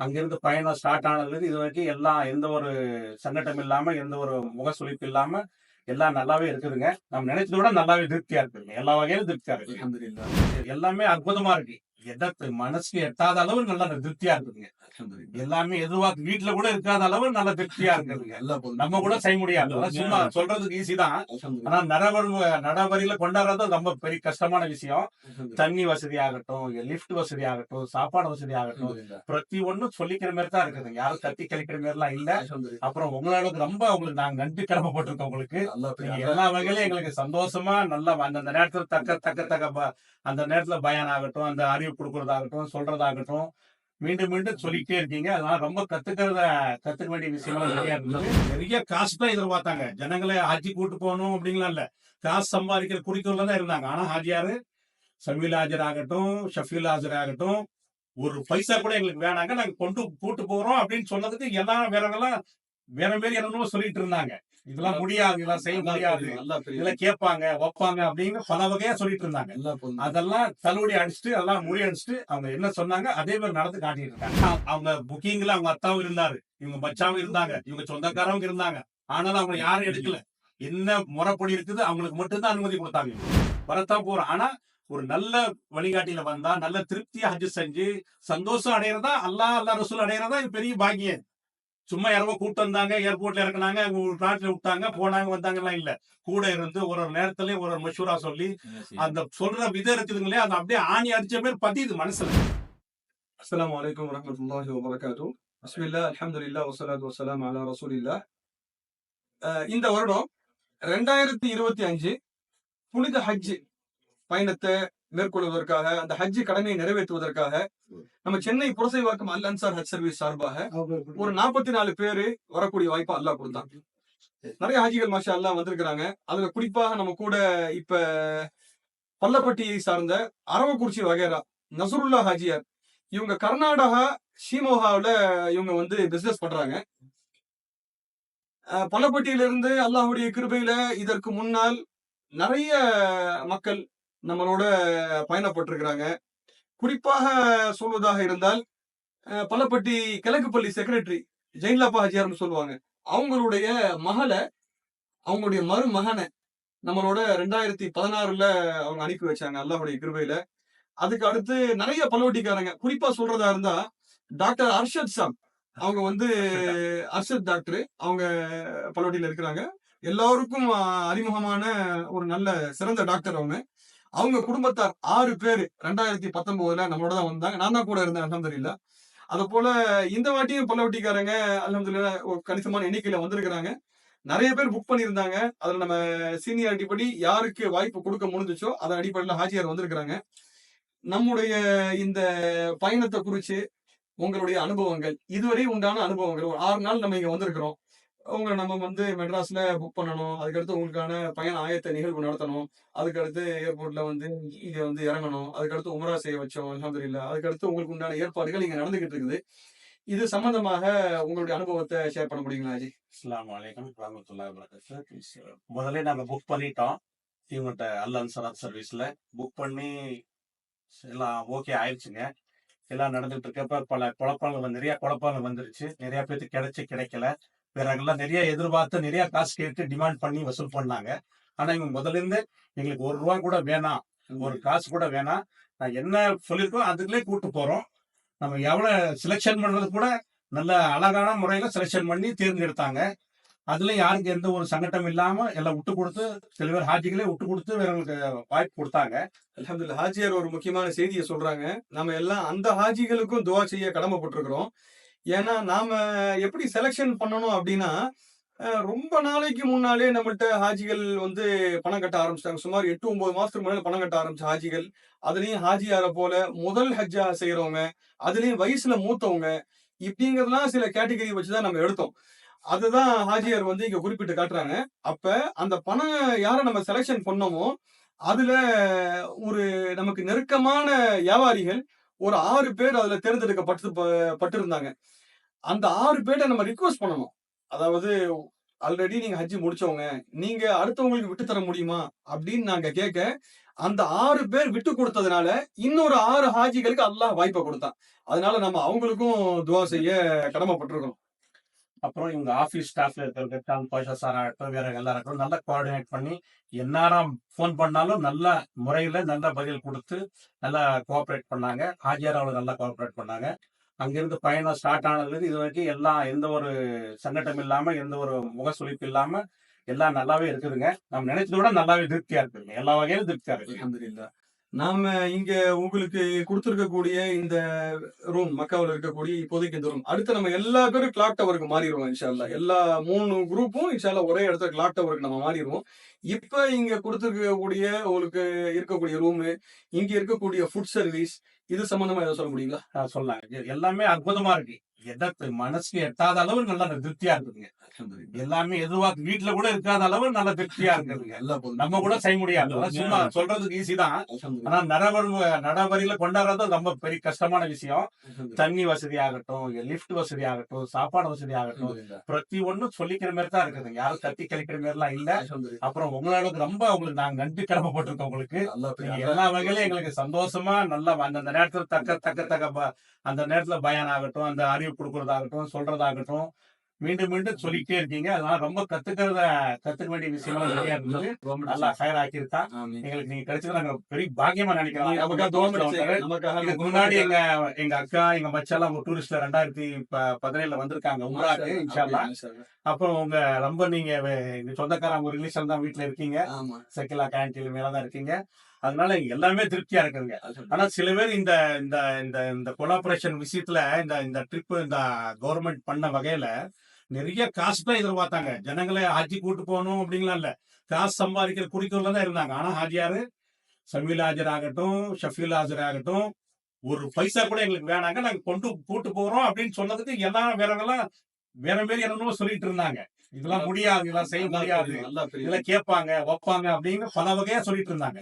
அங்கிருந்து பயணம் ஸ்டார்ட் ஆனதுலேருந்து இது வரைக்கும் எல்லாம் எந்த ஒரு சங்கடம் இல்லாம எந்த ஒரு முகசுளிப்பு இல்லாம எல்லாம் நல்லாவே இருக்குதுங்க. நம்ம நினைச்சதை விட நல்லாவே திருப்தியா இருக்குதுங்க. எல்லா வகையிலும் திருப்தியா இருக்கு. எல்லாமே அற்புதமா இருக்கு. எதற்கு? மனசுக்கு எட்டாத அளவு நல்லா திருப்தியா இருக்குதுங்க. எல்லாமே எதுவா வீட்டுல கூட இருக்காத அளவு நல்ல திருப்தியா இருக்குதுங்க. நம்ம கூட செய்ய முடியாது. சும்மா சொல்றதுக்கு ஈஸி தான். ஆனா நடைமுறை நடைமுறையில கொண்டாடுறது ரொம்ப பெரிய கஷ்டமான விஷயம். தண்ணி வசதி ஆகட்டும் லிப்ட் வசதி ஆகட்டும் சாப்பாடு வசதி ஆகட்டும் பிரதி ஒண்ணும் சொல்லிக்கிற மாதிரி தான் இருக்குதுங்க. யாரும் கத்தி கழிக்கிற மாதிரி எல்லாம் இல்ல. அப்புறம் உங்களோட ரொம்ப உங்களுக்கு நாங்க நன்றி கடமைப்பட்டிருக்கோம் உங்களுக்கு. எல்லா வகையிலும் எங்களுக்கு சந்தோஷமா நல்லா அந்த நேரத்துல தக்க தக்க தக்க அந்த நேரத்துல பயன் ஆகட்டும் அந்த அறிவு கொடுக்கறதாகட்டும் சொல்றதாகட்டும் மீண்டும் மீண்டும் சொல்லிட்டே இருக்கீங்க. அதனால ரொம்ப கத்துக்கிறத கத்துக்க வேண்டிய விஷயமா நிறைய இருந்தது நிறைய காசு தான் எதிர்பார்த்தாங்க. ஜனங்களை ஆட்சி கூட்டு போகணும் அப்படிங்கலாம் இல்ல. காசு சம்பாதிக்கிற குறிக்கோள்ல தான் இருந்தாங்க. ஆனா ஹாஜியாரு சமீல் ஹாஜர் ஆகட்டும் ஷஃபீல் ஹாஜர் ஆகட்டும் ஒரு பைசா கூட எங்களுக்கு வேணாங்க. நாங்க கொண்டு கூட்டு போறோம் அப்படின்னு சொன்னதுக்கு எல்லாம் வேறவங்கலாம் வேற மாரி என்னமோ சொல்லிட்டு இருந்தாங்க. இதெல்லாம் முடியாது இதெல்லாம் செய்ய முடியாது. அல்லாஹ் பெரிய இதுல கேட்பாங்க வைப்பாங்க அப்படின்னு பல வகையா சொல்லிட்டு இருந்தாங்க. அதெல்லாம் தள்ளுபடி அடிச்சுட்டு அதெல்லாம் முறியடிச்சுட்டு அவங்க என்ன சொன்னாங்க? அதே மாதிரி நடந்து காட்டிட்டு இருக்காங்க. அவங்க புக்கிங்ல அவங்க அத்தாவும் இருந்தாரு. இவங்க பச்சாவும் இருந்தாங்க. இவங்க சொந்தக்காரவங்க இருந்தாங்க. ஆனாலும் அவங்க யாரும் எடுக்கல. என்ன முறைப்படி இருக்குது? அவங்களுக்கு மட்டும்தான் அனுமதி கொடுத்தாங்க. வரத்தான் போறோம். ஆனா ஒரு நல்ல வழிகாட்டியில வந்தா நல்ல திருப்தியா ஹஜ் செஞ்சு சந்தோஷம் அடையறதா அல்லாஹ் அல்லா ரசூல் அடையறதா இது பெரிய பாக்கியம். சும்மா யாரோ கூட்டு வந்தாங்க ஏர்போர்ட்ல இறக்குனாங்க ஒரு நாட்டுல விட்டாங்க போனாங்க வந்தாங்கலாம் இல்ல. கூட இருந்து ஒரு ஒரு நேரத்திலயும் ஒரு ஒரு மஷூரா சொல்லி அந்த சொல்ற விதம் இருக்குதுங்களே அது அப்படியே ஆணி அடிச்ச பேர் பதியுது மனசுல. அஸ்ஸலாமு அலைக்கும் வரஹ்மத்துல்லாஹி வபரகாத்துஹு பிஸ்மில்லாஹ் அல்ஹம்துலில்லாஹ் வஸ்ஸலாத்து வஸ்ஸலாமு அலா ரசூலில்லாஹ். அஹ் இந்த வருடம் ரெண்டாயிரத்தி இருபத்தி அஞ்சு புனித ஹஜ் பயணத்தை மேற்கொள்வதற்காக அந்த ஹஜ் கடமையை நிறைவேற்றுவதற்காக நம்ம சென்னை புரசைவாக்கம் அல் அன்சார் ஹஜ் சர்வீஸ் சார்பாக ஒரு நாற்பத்தி நாலு பேரு வரக்கூடிய வாய்ப்பை அல்லாஹ் கொடுத்தான். நிறைய ஹாஜிகள் மாஷா அல்லாஹ் வந்திருக்கிறாங்க. அதுல குறிப்பாக நம்ம கூட இப்ப பள்ளப்பட்டியை சார்ந்த அரவக்குறிச்சி வகைரா நசருல்லா ஹாஜியார் இவங்க கர்நாடகா ஷீமோகாவில் இவங்க வந்து பிசினஸ் பண்றாங்க. பள்ளப்பட்டியிலிருந்து அல்லாஹ்வுடைய கிருபையில இதற்கு முன்னால் நிறைய மக்கள் நம்மளோட பயணப்பட்டிருக்கிறாங்க. குறிப்பாக சொல்வதாக இருந்தால் அஹ் கிழக்கு பள்ளி செக்ரட்டரி ஜெயின்லாப்பா ஹஜியார்னு சொல்லுவாங்க. அவங்களுடைய மகளை அவங்களுடைய மருமகனை நம்மளோட ரெண்டாயிரத்தி பதினாறுல அவங்க அனுப்பி வச்சாங்க அல்லாஹுடைய கிருபையில. அதுக்கு அடுத்து நிறைய பல்லவட்டிக்காரங்க. குறிப்பா சொல்றதா இருந்தா டாக்டர் அர்ஷத் சாம். அவங்க வந்து அர்ஷத் டாக்டர். அவங்க பல்லவட்டியில இருக்கிறாங்க. எல்லாருக்கும் அறிமுகமான ஒரு நல்ல சிறந்த டாக்டர் அவங்க. அவங்க குடும்பத்தார் ஆறு பேர் ரெண்டாயிரத்தி பத்தொன்பதுல நம்மளோட தான் வந்தாங்க. நான் தான் கூட இருந்தேன் அலமதுல்லா அது போல இந்த வாட்டியும் பல்லவட்டிக்காரங்க அலமதுல்லா கணிசமான எண்ணிக்கையில வந்திருக்கிறாங்க. நிறைய பேர் புக் பண்ணியிருந்தாங்க. அதுல நம்ம சீனியாரிட்டி படி யாருக்கு வாய்ப்பு கொடுக்க முடிஞ்சிச்சோ அதன் அடிப்படையில் ஹாஜியார் வந்திருக்கிறாங்க. நம்முடைய இந்த பயணத்தை குறித்து உங்களுடைய அனுபவங்கள் இதுவரை உண்டான அனுபவங்கள் ஒரு ஆறு நாள் நம்ம இங்க வந்திருக்கிறோம். உங்களை நம்ம வந்து மெட்ராஸ்ல புக் பண்ணணும். அதுக்கடுத்து உங்களுக்கான பயண ஆயத்த நிகழ்வு நடத்தணும். அதுக்கடுத்து ஏர்போர்ட்ல வந்து இங்க வந்து இறங்கணும். அதுக்கடுத்து உமரா செய்ய வச்சோம் அலமதுல்லா அதுக்கடுத்து உங்களுக்கு உண்டான ஏற்பாடுகள் இங்க நடந்துகிட்டு இருக்குது. இது சம்பந்தமாக உங்களுடைய அனுபவத்தை ஷேர் பண்ண முடியுங்களா ஜி அஸ்லாம் வலைக்கம் முதல்ல நாங்க புக் பண்ணிட்டோம். இவங்கள்ட்ட அல்ல அன்சராத் சர்வீஸ்ல புக் பண்ணி எல்லாம் ஓகே ஆயிடுச்சுங்க. எல்லாம் நடந்துட்டு இருக்கப்ப பல குழப்பங்கள் நிறைய குழப்பங்கள் வந்துருச்சு. நிறைய பேருக்கு கிடைச்சு கிடைக்கல. பிறகுலாம் நிறைய எதிர்பார்த்து நிறைய காசு கேட்டு டிமாண்ட் பண்ணி வசூல் பண்ணாங்க. ஆனா இவங்க முதல்ல இருந்து எங்களுக்கு ஒரு ரூபா கூட வேணாம். ஒரு காசு கூட வேணாம். நான் என்ன சொல்லியிருக்கோம் அதுக்குள்ளே கூட்டு போறோம். நம்ம எவ்வளவு செலெக்ஷன் பண்றது கூட நல்ல அழகான முறையில செலெக்ஷன் பண்ணி தேர்ந்தெடுத்தாங்க. அதுல யாருக்கு எந்த ஒரு சங்கடம் இல்லாம எல்லாம் விட்டு கொடுத்து சில பேர் ஹாஜிகளே விட்டு கொடுத்து வேறவங்களுக்கு வாய்ப்பு கொடுத்தாங்க. அல்ஹம்துலில்லாஹ் ஹாஜியார் ஒரு முக்கியமான செய்தியை சொல்றாங்க. நம்ம எல்லாம் அந்த ஹாஜிகளுக்கும் துவா செய்ய கடமைப்பட்டிருக்கிறோம். ஏன்னா நாம எப்படி செலெக்ஷன் பண்ணணும் அப்படின்னா ரொம்ப நாளைக்கு முன்னாலே நம்மள்ட்ட ஹாஜிகள் வந்து பணம் கட்ட ஆரம்பிச்சிட்டாங்க. சுமார் எட்டு ஒன்பது மாசத்துக்கு முன்னாடி பணம் கட்ட ஆரம்பிச்ச ஹாஜிகள் அதுலயும் ஹாஜியார போல முதல் ஹஜ்ஜா செய்யறவங்க அதுலயும் வயசுல மூத்தவங்க இப்படிங்கிறதுலாம் சில கேட்டகரி வச்சுதான் நம்ம எடுத்தோம். அதுதான் ஹாஜியார் வந்து இங்க குறிப்பிட்டு காட்டுறாங்க. அப்ப அந்த பணம் யாரை நம்ம செலெக்ஷன் பண்ணோமோ அதுல ஒரு நமக்கு நெருக்கமான வியாபாரிகள் ஒரு ஆறு பேர் அதுல தேர்ந்தெடுக்கப்பட்டு ப- பட்டிருந்தாங்க. அந்த ஆறு பேர்ட்ட நம்ம ரிக்வஸ்ட் பண்ணணும். அதாவது ஆல்ரெடி நீங்க ஹஜ்ஜி முடிச்சவங்க. நீங்க அடுத்தவங்களுக்கு விட்டு தர முடியுமா? அப்படின்னு நாங்க கேட்க அந்த ஆறு பேர் விட்டு கொடுத்ததுனால இன்னொரு ஆறு ஹாஜிகளுக்கு அல்லாஹ் வாய்ப்பை கொடுத்தான். அதனால நம்ம அவங்களுக்கும் துவா செய்ய கடமைப்பட்டிருக்கோம். அப்புறம் இவங்க ஆபீஸ் ஸ்டாஃப்ல இருக்கிற டான் பாஷா சார் ஆகட்டும் வேற எல்லாரும் நல்லா கோஆர்டினேட் பண்ணி எந்நேரம் ஃபோன் பண்ணாலும் நல்ல முறையில நல்ல பதில் கொடுத்து நல்லா கோஆப்ரேட் பண்ணாங்க. ஹாஜியார் அவளுக்கு நல்லா கோஆப்ரேட் பண்ணாங்க. அங்கிருந்து பயணம் ஸ்டார்ட் ஆனதுலேருந்து இது வரைக்கும் எல்லாம் எந்த ஒரு சங்கட்டம் இல்லாம எந்த ஒரு முகசுளிப்பு இல்லாம எல்லாம் நல்லாவே இருக்குதுங்க. நம்ம நினைச்சத விட நல்லாவே திருப்தியா இருக்குங்க எல்லா வகையிலும் திருப்தியா இருக்கு அல்ஹம்துலில்லாஹ் நாம இங்க உங்களுக்கு கொடுத்துருக்கக்கூடிய இந்த ரூம் மக்காவில் இருக்கக்கூடிய இப்போதைக்கு இந்த ரூம் அடுத்து நம்ம எல்லா பேரும் கிளாக் டவருக்கு மாறிடுவோம் இன்ஷால்லா எல்லா மூணு குரூப்பும் இன்ஷால்லா ஒரே இடத்துல கிளாக் டவருக்கு நம்ம மாறிடுவோம். இப்ப இங்க கொடுத்துருக்கக்கூடிய உங்களுக்கு இருக்கக்கூடிய ரூமு இங்க இருக்கக்கூடிய ஃபுட் சர்வீஸ் இது சம்பந்தமா ஏதாவது சொல்ல முடியுங்களா? சொல்லலாம். எல்லாமே அற்புதமா இருக்கு. எதற்கு? மனசுக்கு எட்டாத அளவு நல்லா திருப்தியா இருக்குதுங்க. எல்லாமே எதுவா வீட்டுல கூட இருக்காத அளவு நல்ல திருப்தியா இருக்குதுங்க. நம்ம கூட செய்ய முடியாது. சும்மா சொல்றதுக்கு ஈஸி தான். ஆனா நடைமுறை நடைமுறையில கொண்டாடுறது ரொம்ப பெரிய கஷ்டமான விஷயம். தண்ணி வசதி ஆகட்டும் லிப்ட் வசதி ஆகட்டும் சாப்பாடு வசதி ஆகட்டும் பிரதி ஒண்ணும் சொல்லிக்கிற மாதிரி தான் இருக்குதுங்க. யாரும் கத்தி கழிக்கிற மாதிரி எல்லாம் இல்ல. அப்புறம் உங்களோட ரொம்ப உங்களுக்கு நாங்க நன்றி கடமைப்பட்டிருக்கோம் உங்களுக்கு. எல்லா வகையிலும் எங்களுக்கு சந்தோஷமா நல்லா அந்த நேரத்துல தக்க தக்க தக்க அந்த நேரத்துல பயன் ஆகட்டும் அந்த அறிவு கொடுக்கறதாகட்டும் சொல்றதாகட்டும் மீண்டும் மீண்டும் சொல்லிட்டே இருக்கீங்க. அதனால ரொம்ப கத்துக்கிறத கத்துக்க வேண்டிய விஷயமா நிறைய இருந்தது. நல்லா ஃபயர் ஆக்கியிருக்கா எங்களுக்கு நீங்க கிடைச்சது நாங்க பெரிய பாக்கியமா நினைக்கிறோம் முன்னாடி எங்க எங்க அக்கா எங்க மச்சாலாம் உங்க டூரிஸ்ட்ல ரெண்டாயிரத்தி பதினேழுல வந்திருக்காங்க உம்ராக்கு இன்ஷால்லா அப்புறம் உங்க ரொம்ப நீங்க சொந்தக்காரங்க உங்க ரிலேஷன் தான் வீட்டுல இருக்கீங்க. செக்கிலா கேன்டீன் மேல தான் இருக்கீங்க. அதனால எல்லாமே திருப்தியா இருக்குதுங்க. ஆனா சில பேர் இந்த இந்த இந்த இந்த கொலாபரேஷன் விஷயத்துல இந்த இந்த ட்ரிப் இந்த கவர்மெண்ட் பண்ண வகையில நிறைய காசு தான் எதிர்பார்த்தாங்க. ஜனங்களை ஹாஜி கூட்டு போகணும் அப்படிங்கலாம் இல்ல. காசு சம்பாதிக்கிற குறிக்கோள்ல தான் இருந்தாங்க. ஆனா ஹாஜியாரு சமீல் ஹாஜர் ஆகட்டும் ஷஃபீல் ஹாஜர் ஆகட்டும் ஒரு பைசா கூட எங்களுக்கு வேணாங்க. நாங்க கொண்டு கூட்டு போறோம் அப்படின்னு சொன்னதுக்கு எல்லாம் வேறவங்கெல்லாம் வேற மாரி என்னமோ சொல்லிட்டு இருந்தாங்க. இதெல்லாம் முடியாது இதெல்லாம் செய்ய முடியாது. இதெல்லாம் கேட்பாங்க வைப்பாங்க அப்படின்னு பல வகையா சொல்லிட்டு இருந்தாங்க.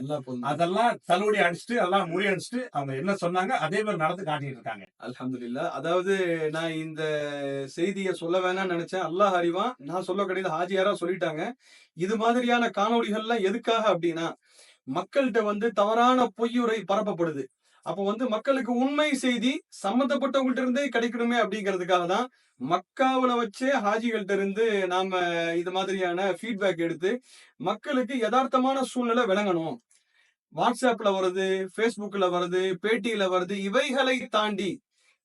அதெல்லாம் தள்ளுபடி அடிச்சுட்டு எல்லாம் முறியடிச்சுட்டு அவங்க என்ன சொன்னாங்க அதே மாதிரி நடந்து காட்டிட்டு இருக்காங்க. அல்ஹம்துலில்லாஹ் அதாவது நான் இந்த செய்தியை சொல்ல வேணாம்னு நினைச்சேன். அல்லாஹ் அறிவான். நான் சொல்ல கிடையாது ஹாஜியாரா சொல்லிட்டாங்க. இது மாதிரியான காணொளிகள்லாம் எதுக்காக அப்படின்னா மக்கள்கிட்ட வந்து தவறான பொய்யுரை பரப்பப்படுது. அப்போ வந்து மக்களுக்கு உண்மை செய்தி சம்மந்தப்பட்டவங்கள்ட்ட இருந்தே கிடைக்கணுமே அப்படிங்கிறதுக்காக தான் மக்காவில் வச்சே ஹாஜிகள்கிட்ட இருந்து நாம இது மாதிரியான ஃபீட்பேக் எடுத்து மக்களுக்கு யதார்த்தமான சூழ்நிலை விளங்கணும். வாட்ஸ்அப்ல வருது ஃபேஸ்புக்கில் வருது பேட்டியில வருது இவைகளை தாண்டி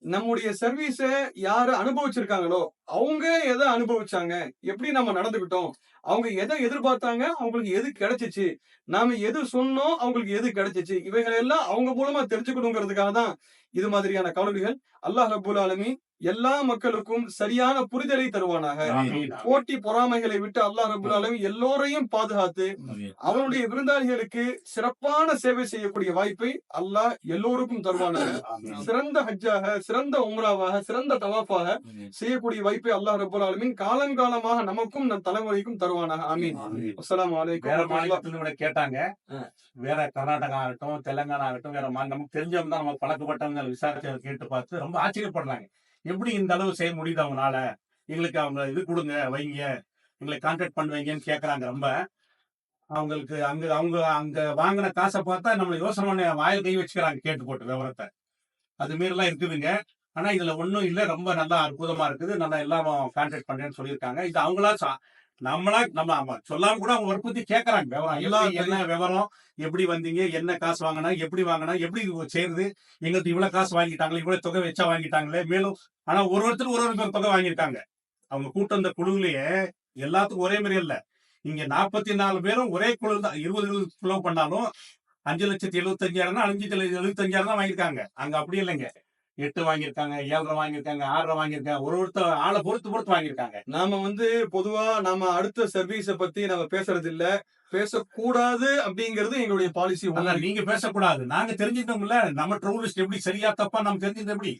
நம்முடைய சர்வீஸை யாரு அனுபவிச்சிருக்காங்களோ அவங்க எதை அனுபவிச்சாங்க? எப்படி நம்ம நடந்துக்கிட்டோம்? அவங்க எதை எதிர்பார்த்தாங்க? அவங்களுக்கு எது கிடைச்சிச்சு? நாம எது சொன்னோம்? அவங்களுக்கு எது கிடைச்சிச்சு? இவைகள் எல்லாம் அவங்க மூலமா தெரிஞ்சுக்கணுங்கிறதுக்காக தான் இது மாதிரியான கவலைகள் அல்லாஹ் ரபுல் ஆலமீன் எல்லா மக்களுக்கும் சரியான புரிதலை தருவானாக. போட்டி பொறாமைகளை விட்டு அல்லாஹ் ரபுல் ஆலமீன் எல்லோரையும் பாதுகாத்து அவனுடைய விருந்தாளிகளுக்கு சிறப்பான சேவை செய்யக்கூடிய வாய்ப்பை அல்லாஹ் எல்லோருக்கும் தருவானாக. சிறந்த ஹஜ்ஜாக சிறந்த உம்ராவாக சிறந்த தவாஃபாக செய்யக்கூடிய வாய்ப்பை அல்லாஹ் ரபுல் ஆலமீன் காலங்காலமாக நமக்கும் நம் தலைமுறைக்கும் தருவானாக. ஆமீன். அஸ்ஸலாமு அலைக்கும் வேற வரஹ்மத்துல்லாஹ். மாநிலத்துல கூட கேட்டாங்க. வேற கர்நாடகா ஆகட்டும் தெலுங்கானா ஆகட்டும் வேற நமக்கு தெரிஞ்சவங்க தான் நமக்கு பழக்கப்பட்டவங்க விசாரிச்சு கேட்டு பார்த்து ரொம்ப ஆச்சரியப்படுறாங்க. எப்படி இந்த அளவு செய்ய முடியுது அவங்களால? எங்களுக்கு அவங்க இது கொடுங்க வைங்க எங்களை கான்டாக்ட் பண்ணுவீங்கன்னு கேக்குறாங்க ரொம்ப. அவங்களுக்கு அங்க அவங்க அங்க வாங்கின காசை பார்த்தா நம்மள யோசனை வாயில் கை வச்சுக்கிறாங்க கேட்டு போட்டு விவரத்தை. அது மாரிலாம் இருக்குதுங்க. ஆனா இதுல ஒண்ணும் இல்ல. ரொம்ப நல்லா அற்புதமா இருக்குது. நல்லா எல்லாம் கான்டாக்ட் பண்றேன்னு சொல்லியிருக்காங்க. இது அவங்களா நம்மளா நம்ம சொல்லாம கூட அவங்க வற்புறுத்தி கேக்குறாங்க. விவரம் எல்லா எப்படி, என்ன விவரம் எப்படி வந்தீங்க என்ன காசு வாங்கினா எப்படி வாங்கினா எப்படி சேருது? எங்களுக்கு இவ்வளவு காசு வாங்கிட்டாங்களே இவ்வளவு தொகை வச்சா வாங்கிட்டாங்களே. மேலும் ஆனா ஒரு ஒருத்தர் ஒரு ஒரு தொகை வாங்கியிருக்காங்க. அவங்க கூட்டம் இந்த குழுவிலேயே எல்லாத்துக்கும் ஒரே மாதிரி இல்ல. இங்க நாற்பத்தி நாலு பேரும் ஒரே குழு தான். இருபது இருபது குழு பண்ணாலும் அஞ்சு லட்சத்தி எழுபத்தஞ்சாயிரம் அஞ்சு லட்சத்தி எழுபத்தஞ்சாயிரம் தான் வாங்கியிருக்காங்க. அங்க அப்படி இல்லைங்க. எட்டு வாங்கியிருக்காங்க ஏழரை வாங்கியிருக்காங்க ஆறரை வாங்கியிருக்காங்க ஒரு ஒருத்தர் ஆளை பொறுத்து பொறுத்து வாங்கியிருக்காங்க. நாம வந்து பொதுவா நாம அடுத்த சர்வீஸ பத்தி நம்ம பேசுறது இல்ல பேசக்கூடாது அப்படிங்கிறது எங்களுடைய பாலிசி நீங்க பேசக்கூடாது. நாங்க தெரிஞ்சுக்கணும்ல. நம்ம டூரிஸ்ட் எப்படி சரியா தப்பா நம்ம தெரிஞ்சது எப்படி?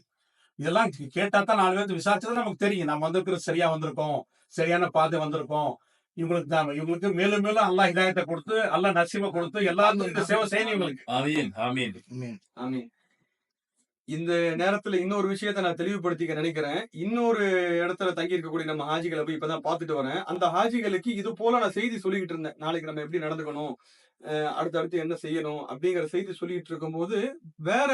இதெல்லாம் கேட்டா தான் நாலு பேருக்கு விசாரிச்சது நமக்கு தெரியும். நம்ம வந்திருக்கிறது சரியா வந்திருக்கோம் சரியான பாதை வந்திருக்கோம். இவங்களுக்கு தான் இவங்களுக்கு மேலும் மேலும் அல்லாஹ் ஹிதாயத்தை கொடுத்து அல்லாஹ் நசீமை கொடுத்து எல்லாருக்கும் சேவை செய்யணும் இவங்களுக்கு. ஆமீன் ஆமீன். ஆமீன். இந்த நேரத்துல இன்னொரு விஷயத்த நான் தெளிவுபடுத்திக்க நினைக்கிறேன். இன்னொரு இடத்துல தங்கி இருக்கக்கூடிய நம்ம ஹாஜிகளை போய் இப்பதான் பார்த்துட்டு வரேன். அந்த ஹாஜிகளுக்கு இது போல நான் செய்தி சொல்லிக்கிட்டு இருந்தேன். நாளைக்கு நம்ம எப்படி நடந்துக்கணும்? அடுத்து அடுத்தடுத்து என்ன செய்யணும்? அப்படிங்கிற செய்தி சொல்லிட்டு இருக்கும்போது வேற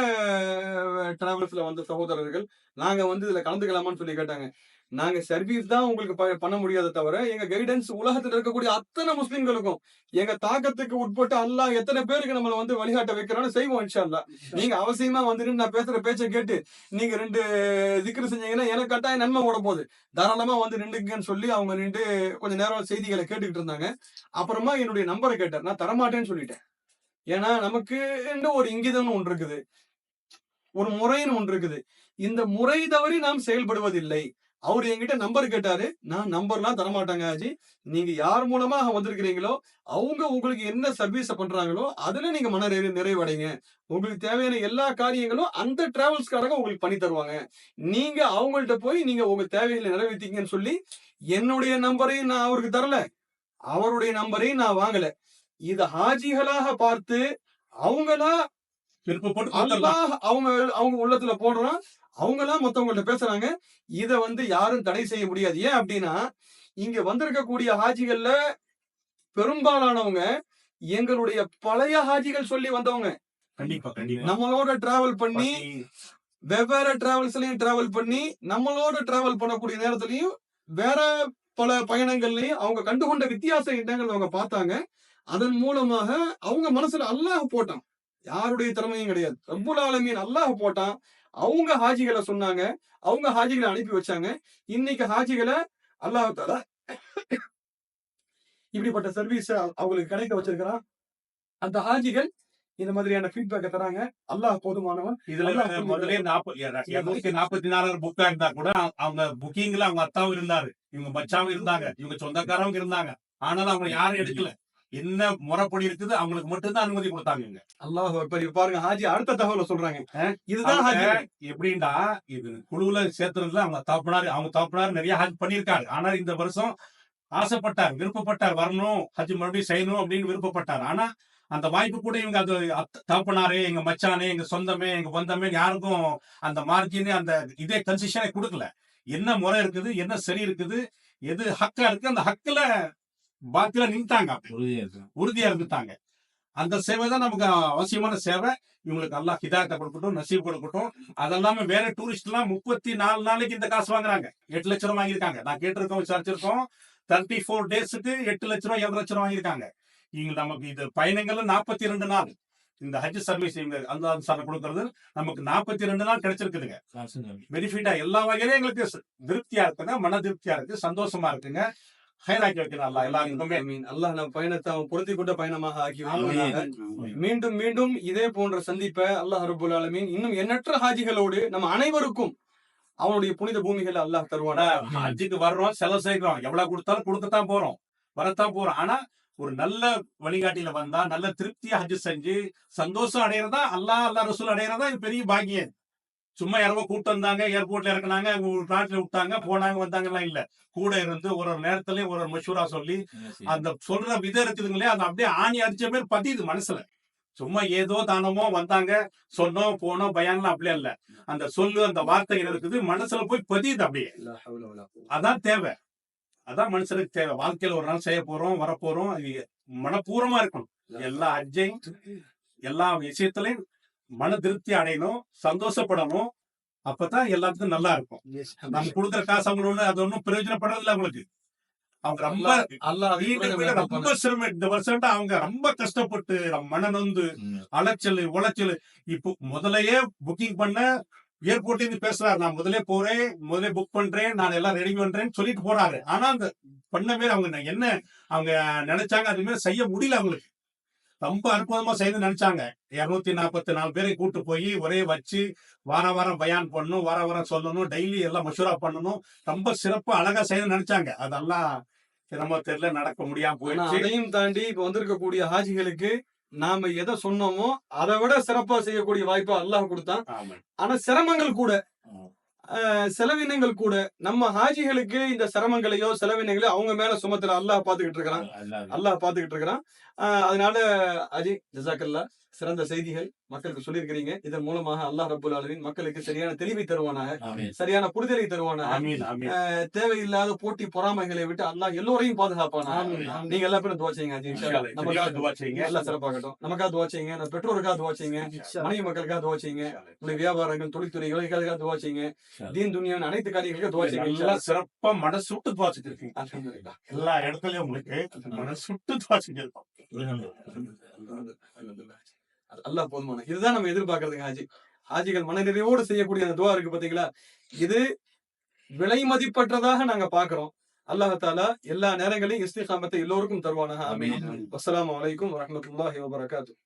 டிராவல்ஸ்ல வந்த சகோதரர்கள் நாங்க வந்து இதுல கலந்துக்கலாமான்னு சொல்லி கேட்டாங்க. நாங்க சர்வீஸ் தான் உங்களுக்கு ப- பண்ண முடியாத தவிர எங்க கைடன்ஸ் உலகத்துல இருக்கக்கூடிய அத்தனை முஸ்லிம்களுக்கும் எங்க தாக்கத்துக்கு உட்பட்டு அல்லாஹ் எத்தனை பேருக்கு நம்மள வந்து வழிகாட்ட வைக்கிறான்னு செய்வோம் இன்ஷா அல்லாஹ் நீங்க அவசியமா வந்துட்டு நான் பேசுற பேச்சை கேட்டு நீங்க ரெண்டு திக்ரு செஞ்சீங்கன்னா எனக்கு கட்டாயம் நன்மை ஓட போகுது. தாராளமா வந்து நின்றுங்கன்னு சொல்லி அவங்க நின்று கொஞ்ச நேரம் செய்திகளை கேட்டுக்கிட்டு இருந்தாங்க. அப்புறமா என்னுடைய நம்பரை கேட்டார் நான் தரமாட்டேன்னு சொல்லிட்டேன். ஏன்னா நமக்கு ஒரு இங்கிதம்னு ஒன்று இருக்குது. ஒரு முறைன்னு ஒன்று இருக்குது. இந்த முறை தவறி நாம் செயல்படுவதில்லை. அவர் என்கிட்ட நம்பர் கேட்டாரு. நான் நம்பர்லாம் தரமாட்டாங்க ஆஜி. நீங்க யார் மூலமாக வந்திருக்கிறீங்களோ அவங்க உங்களுக்கு என்ன சர்வீஸ் பண்றாங்களோ அதுல நீங்க மன நிறைவு நிறைவடைங்க. உங்களுக்கு தேவையான எல்லா காரியங்களும் அந்த டிராவல்ஸ்காரங்க உங்களுக்கு பண்ணி தருவாங்க. நீங்க அவங்கள்ட்ட போய் நீங்க உங்க தேவைகளை நிறைவேற்றிங்கன்னு சொல்லி என்னுடைய நம்பரையும் நான் அவருக்கு தரல. அவருடைய நம்பரையும் நான் வாங்கல. இத ஹாஜிகளாக பார்த்து அவங்களா அவங்க அவங்க உள்ளத்துல போடுறான். அவங்களா மத்தவங்கள்ட்ட பேசுறாங்க. இத வந்து யாரும் தடை செய்ய முடியாது. ஏன் அப்படின்னா இங்க வந்திருக்கக்கூடிய ஹாஜிகள்ல பெரும்பாலானவங்க எங்களுடைய பழைய ஹாஜிகள் சொல்லி வந்தவங்க. கண்டிப்பா கண்டிப்பா. நம்மளோட டிராவல் பண்ணி பண்ணி வெவ்வேறு டிராவல்ஸ்லயும் டிராவல் பண்ணி நம்மளோட டிராவல் பண்ணக்கூடிய நேரத்துலயும் வேற பல பயணங்கள்லயும் அவங்க கண்டுகொண்ட வித்தியாச இடங்கள் அவங்க பார்த்தாங்க. அதன் மூலமாக அவங்க மனசுல அல்லாஹ் போட்டான். யாருடைய திறமையும் கிடையாது. ரப்புல் ஆலமீன் அல்லாஹ் போட்டான். அவங்க ஹாஜிகளை சொன்னாங்க. அவங்க ஹாஜிகளை அனுப்பி வச்சாங்க. இன்னைக்கு ஹாஜிகளை அல்லாஹ் தாலா இப்படிப்பட்ட சர்வீஸ் அவங்களுக்கு கிடைக்க வச்சிருக்கிறான். அந்த ஹாஜிகள் இந்த மாதிரியான ஃபீட்பேக்கை தராங்க. அல்லாஹ் போதுமானவன். இதுல அல்லாஹ் முதலே நாற்பது இருநூத்தி நாற்பத்தி நாலாயிரம் புக் இருந்தா கூட அவங்க புக்கிங்ல அவங்க அத்தாவும் இருந்தாரு. இவங்க மச்சாவும் இருந்தாங்க. இவங்க சொந்தக்காரவங்க இருந்தாங்க. ஆனாலும் அவங்க யாரும் எடுக்கல. என்ன முறைப்படி இருக்குது அவங்களுக்கு மட்டும்தான் அனுமதி கொடுத்தாங்க. அல்லாஹ். இப்ப பாருங்க ஹாஜி அடுத்த தகவலை சொல்றாங்க? இதுதான் எப்படின்னா இது குழுவுல சேர்த்துறதுல அவங்க தாப்பினாரு அவங்க தாப்பினாரு நிறைய ஹஜ் பண்ணியிருக்காரு ஆனா இந்த வருஷம் ஆசைப்பட்டார் விருப்பப்பட்டார் வரணும் ஹஜ் மறுபடியும் செய்யணும் அப்படின்னு விருப்பப்பட்டார் ஆனா அந்த வாய்ப்பு கூட இவங்க அது தகப்பனாரே எங்க மச்சானே எங்க சொந்தமே எங்க பந்தமே யாருக்கும் அந்த மார்ஜின் அந்த இதே கன்செஷனே கொடுக்கல என்ன முறை இருக்குது என்ன சரி இருக்குது எது ஹக்கா இருக்கு அந்த ஹக்குல பாத்தில நின்ட்டாங்க உறுதியா இருந்துட்டாங்க. அந்த சேவை தான் நமக்கு அவசியமான சேவை. இவங்களுக்கு அல்லாஹ் ஹிதாயத்தை கொடுக்கட்டும் நசீப் கொடுக்கட்டும். அதெல்லாம வேற டூரிஸ்ட் எல்லாம் முப்பத்தி நாலு நாளைக்கு இந்த காசு வாங்குறாங்க. எட்டு லட்சம் ரூபாய் வாங்கியிருக்காங்க. நான் கேட்டிருக்கோம் விசாரிச்சிருக்கோம். தேர்ட்டி ஃபோர் டேஸுக்கு எட்டு லட்ச ரூபாய் ஏழு லட்ச ரூபாய் வாங்கியிருக்காங்க. இங்க நமக்கு இது பயணங்கள்ல நாற்பத்தி ரெண்டு நாள். இந்த ஹஜ் சர்வீஸ் இவங்க அந்த சார் கொடுக்கறது நமக்கு நாற்பத்தி ரெண்டு நாள் கிடைச்சிருக்குதுங்க. பெனிஃபிட்டா எல்லா வகையிலும் எங்களுக்கு திருப்தியா இருக்குங்க மன திருப்தியா இருக்கு சந்தோஷமா இருக்குங்க. ஹைராக்கி வைக்கணும் அல்லா எல்லாருக்குமே ஆமீன். அல்லாஹ் நம்ம பயணத்தை அவன் பொருத்தி கொண்ட பயணமாக ஆக்கி. மீண்டும் மீண்டும் இதே போன்ற சந்திப்பை அல்லாஹ் ரபுல் ஆலமீன் இன்னும் எண்ணற்ற ஹாஜிகளோடு நம்ம அனைவருக்கும் அவனுடைய புனித பூமிகளை அல்லாஹ் தருவானா ஹஜ்ஜுக்கு வர்றோம் செலவு செய்கிறோம். எவ்வளவு கொடுத்தாலும் கொடுக்கத்தான் போறோம் வரத்தான் போறோம். ஆனா ஒரு நல்ல வழிகாட்டியில வந்தா நல்ல திருப்தியா ஹஜ் செஞ்சு சந்தோஷம் அடையறதா அல்லாஹ் அல்லா ரசூல் அடையறதா இது பெரிய பாக்கியம். சும்மா யாரோ கூட்டம் வந்தாங்க ஏர்போர்ட்ல இறக்குனாங்க நாட்டுல விட்டாங்க போனாங்க வந்தாங்கலாம் இல்ல. கூட இருந்து ஒரு ஒரு நேரத்திலயும் ஒரு ஒரு மஷூரா சொல்லி அந்த சொல்ற விதம் இருக்குதுங்களே அது அப்படியே ஆணி அடிச்ச பேர் பதியுது மனசுல. சும்மா ஏதோ தானமோ வந்தாங்க சொன்னோம் போனோம் பயான்லாம் அப்படியே இல்ல. அந்த சொல்லு அந்த வார்த்தைகள் இருக்குது மனசுல போய் பதியுது அப்படியே. அதான் தேவை. அதான் மனுஷனுக்கு தேவை. வாழ்க்கையில ஒரு நாள் செய்ய போறோம் வரப்போறோம் அது மனப்பூர்வமா இருக்கணும். எல்லா அஜையும் எல்லா விஷயத்திலையும் மன திருப்தி அடையணும் சந்தோஷப்படணும். அப்பதான் எல்லாத்துக்கும் நல்லா இருக்கும். நம்ம கொடுக்குற காசு அவங்க ஒண்ணு அது ஒண்ணும் பிரயோஜனப்படுறது இல்ல அவங்களுக்கு. அவங்க ரொம்ப ரொம்ப சிரமம் இந்த வருஷம் அவங்க ரொம்ப கஷ்டப்பட்டு மன நொந்து அலைச்சல் உளைச்சல். இப்போ முதலையே புக்கிங் பண்ண ஏர்போர்ட்ல இருந்து பேசுறாரு. நான் முதல்ல போறேன் முதல்ல புக் பண்றேன் நான் எல்லாம் ரெடி பண்றேன்னு சொல்லிட்டு போறாரு. ஆனா அந்த பண்ண மாரி அவங்க என்ன அவங்க நினைச்சாங்க அது மாதிரி செய்ய முடியல அவங்களுக்கு. ரொம்ப அற்புதமா செய்யணும்னு நினைச்சாங்க. இருநூத்தி நாற்பத்தி நாலு பேரை கூட்டு போய் ஒரே வச்சு வார வாரம் பயான் பண்ணணும் வார வாரம் சொல்லணும் டெய்லி எல்லாம் மஷூரா பண்ணணும். ரொம்ப சிறப்பா அழகா செய்யணும்னு நினைச்சாங்க. அதெல்லாம் நம்ம தெரியல நடக்க முடியாம போயிடுச்சு. அதையும் தாண்டி இப்ப வந்திருக்கக்கூடிய ஹாஜிகளுக்கு நாம எதை சொன்னோமோ அதை விட சிறப்பா செய்யக்கூடிய வாய்ப்பை அல்லாஹ் கொடுத்தான். ஆனா சிரமங்கள் கூட. செலவினங்கள் கூட நம்ம ஹாஜிகளுக்கு இந்த சிரமங்களையோ செலவினங்களையோ அவங்க மேல சுமத்துல அல்லாஹ் பாத்துக்கிட்டு இருக்கிறான். அல்லாஹ் பாத்துக்கிட்டு இருக்கிறான். அதனால அஜி ஜசாக்கல்லா சிறந்த செய்திகள் மக்களுக்கு சொல்லியிருக்கிறீங்க. இதன் மூலமாக அல்லாஹ் ரபுல் ஆலமீன் மக்களுக்கு சரியான தெளிவை தருவானாக. சரியான புரிதலை தருவானாக. தேவையில்லாத போட்டி பொறாமைகளை விட்டு அல்லாஹ் எல்லோரையும் பாதுகாப்பானாக. ஆமீன். நீங்க எல்லா பேரும் துவா செய்யுங்க ஹாஜி இன்ஷா அல்லாஹ். நமக்காக நமக்காக துவா செய்யுங்க. நல்லா சிறப்பாகட்டும். நமக்காக துவா செய்யுங்க. நம்ம பெற்றோருக்காக துவா செய்யுங்க. மனைவி மக்களுக்காக துவா செய்யுங்க. உங்களுடைய வியாபாரங்கள் தொழில்துறைகள் இதுக்காக துவா செய்யுங்க. தீன் துனியான் அனைத்து காரியங்களுக்கும் துவா செய்யுங்க இன்ஷா நல்லா சிறப்பா மனசு விட்டு துவா செஞ்சிருக்கீங்க. அல்லாஹ். அல்ஹம்துலில்லாஹ். எல்லா இடத்துலயும் உங்களுக்கு மனசு விட்டு துவா செஞ்சிருக்கோம். அல்ஹம்துலில்லாஹ். அது அல்லாஹ் போதுமான இதுதான் நம்ம எதிர்பார்க்கறதுங்க ஹாஜி. ஹாஜிகள் மனநிறைவோடு செய்யக்கூடிய அந்த துவா இருக்கு பாத்தீங்களா? இது விலை மதிப்பற்றதாக நாங்க பாக்குறோம் அல்லாஹ் தாலா எல்லா நேரங்களையும் இஸ்திகாமத்தை எல்லோருக்கும் தருவானாக. ஆமீன். அஸ்ஸலாமு அலைக்கும் வரஹ்மத்துல்லாஹி வபரகாத்துஹு